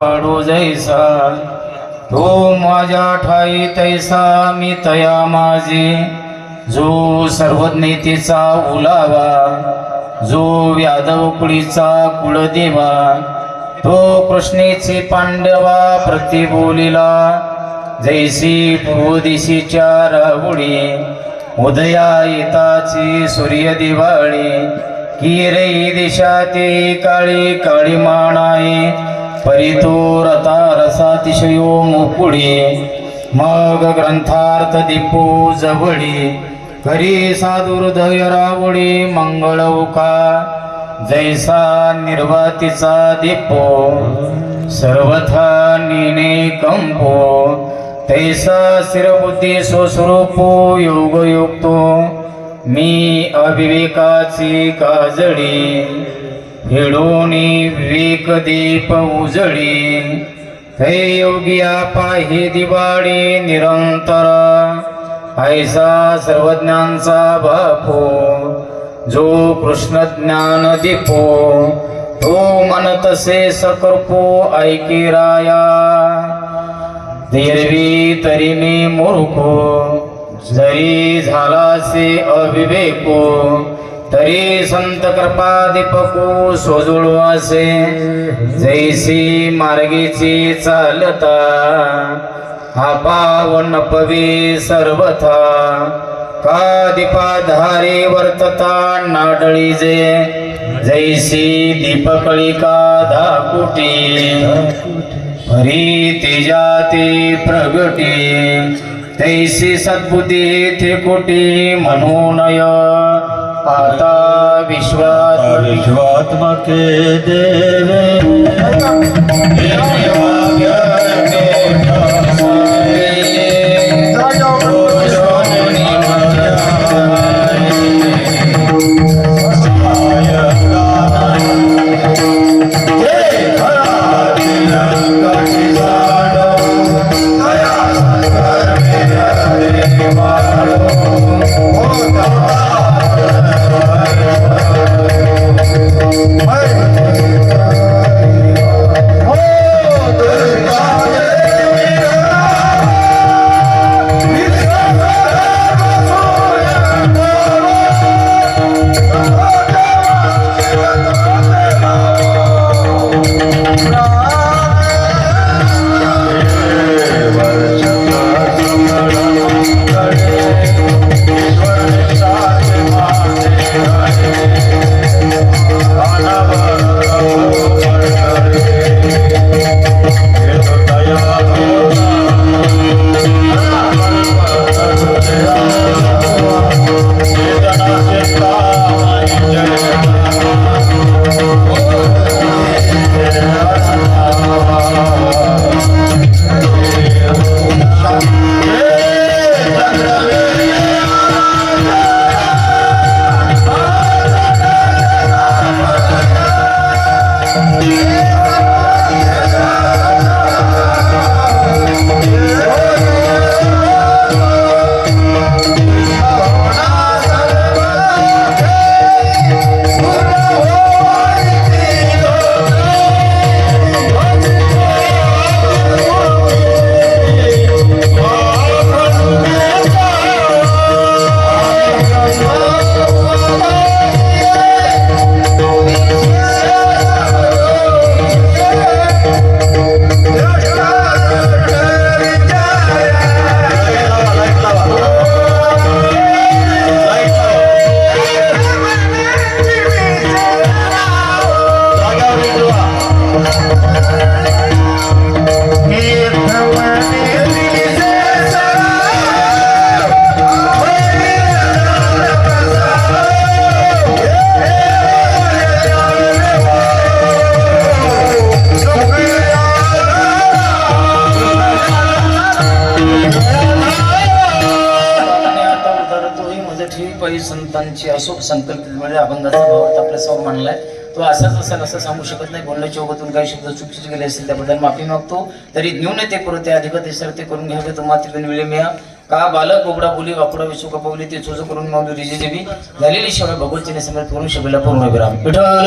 पाडू जैसा। तो माझ्या ठाई तैसा मी तया माझी। जो सर्वज्ञतेचा उलावा जो व्याधव कुळीचा कुळदेवा। तो कृष्णेचे पांडवा प्रतिबोलिला जैसी पूर्व राहुळी। राहुडी उदया येताची सूर्य दिवाळी किरई दिशा ते काळी काळी माणाय परितो रता रसातिशयो मुकुडी मग ग्रंथार्थ दीपो जवळी करी साधुहृदय रावळी मंगळ उका जैसा निर्वातीचा दीपो सर्वथा निने कंपो तैसा स्थिरबुद्धी स्वस्वरूपो योगयुक्तो मी अविवेकाची काजळी हिडोनी विवेक दीप उजळी. हे योगिया पाहि दिवाळी निरंतर. ऐसा सर्वज्ञांचा बापो जो कृष्ण ज्ञान दीपो. तो मन तसे सकर्पो ऐकी राया. देरवी तरी मी मूर्खो जरी झालासे अविवेको. तरी संत कृपा दीपको सोजुळवासे असे जैसी मार्गीची चालता. हा पावन पवी सर्वथा. का दीपाधारी वर्तता नाडळी जे जैसी दीपकळिका धाकुटी. हरी तेजाते प्रगटी तैसी सद्बुद्धी थे कोटी म्हणूनय પાતા વિશ્વાત્મકે દેવે? पायी संतांची अशोक संकल्पितमध्ये म्हणजे अभंगाचा भावार्थ आपल्यासमोर मांडलाय. तो असाच असेल असं सांगू शकत नाही. बोलण्याच्या ओघातून काही शब्द चुकीचे गेले असतील त्याबद्दल माफी मागतो. तरी न्यून ते करू ते अधिक ते ते करून घ्यावे तो मात्र वेळे मिळा का बालक बोगडा बोली वापडा विसू का पावली ते चोज करून मावली रिजे देवी झालेली शिवाय भगवतीने समर्थ करून शबीला पूर्ण विराम विठ्ठल